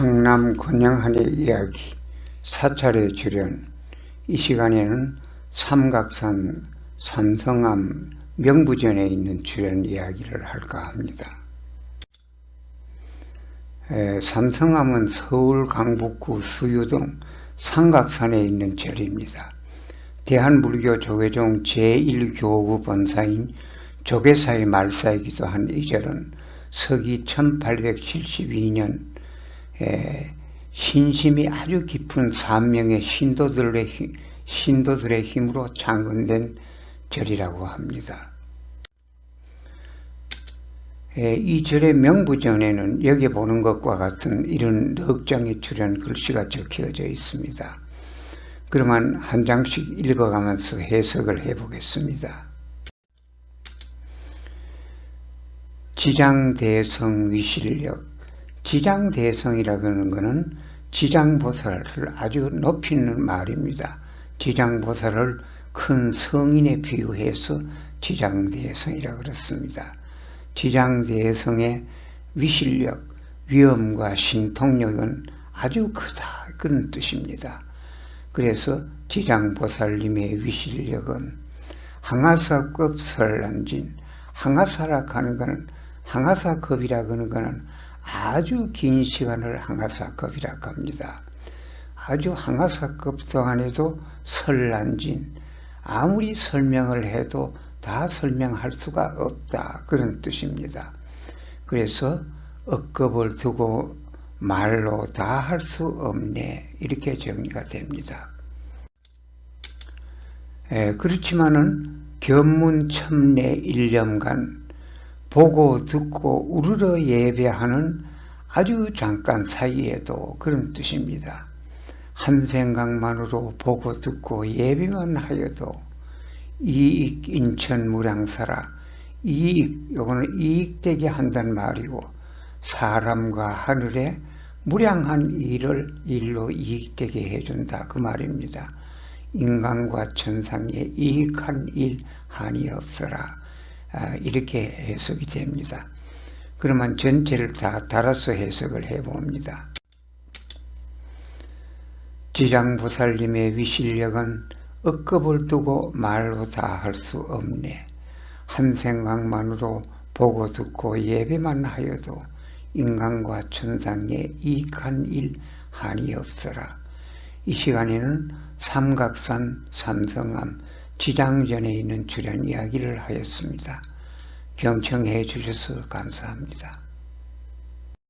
성남 권영한의 이야기 사찰의 출연 이 시간에는 삼각산 삼성암 명부전에 있는 출연 이야기를 할까 합니다. 에, 삼성암은 서울 강북구 수유동 삼각산에 있는 절입니다. 대한불교 조계종 제1교구 본사인 조계사의 말사이기도 한 이 절은 서기 1872년 신심이 아주 깊은 산명의 신도들의, 힘, 신도들의 힘으로 창건된 절이라고 합니다. 이 절의 명부전에는 여기 보는 것과 같은 이런 넉 장의 출연 글씨가 적혀져 있습니다. 그러면 한 장씩 읽어가면서 해석을 해보겠습니다. 지장대성 위실력 지장대성이라고 하는 것은 지장보살을 아주 높이는 말입니다. 지장보살을 큰 성인에 비유해서 지장대성이라고 그랬습니다. 지장대성의 위실력, 위엄과 신통력은 아주 크다 그런 뜻입니다. 그래서 지장보살님의 위실력은 항아사급 설란진 항아사라 하는 것은 항아사급이라고 하는 것은 아주 긴 시간을 항아사급이라고 합니다. 아주 항아사급 동안에도 설란진 아무리 설명을 해도 다 설명할 수가 없다 그런 뜻입니다. 그래서 억급을 두고 말로 다 할 수 없네 이렇게 정리가 됩니다. 에, 그렇지만은 견문 첨내 일념간 보고 듣고 우르르 예배하는 아주 잠깐 사이에도 그런 뜻입니다. 한 생각만으로 보고 듣고 예배만 하여도 이익 인천 무량사라 이익 요거는 이익되게 한단 말이고 사람과 하늘에 무량한 일을 일로 이익되게 해준다 그 말입니다. 인간과 천상에 이익한 일 한이 없어라 아, 이렇게 해석이 됩니다. 그러면 전체를 다 달아서 해석을 해봅니다. 지장보살님의 위실력은 억급을 두고 말로 다 할 수 없네. 한 생각만으로 보고 듣고 예배만 하여도 인간과 천상에 이익한 일 한이 없어라. 이 시간에는 삼각산 삼성암 지장전에 있는 출연 이야기를 하였습니다. 경청해 주셔서 감사합니다.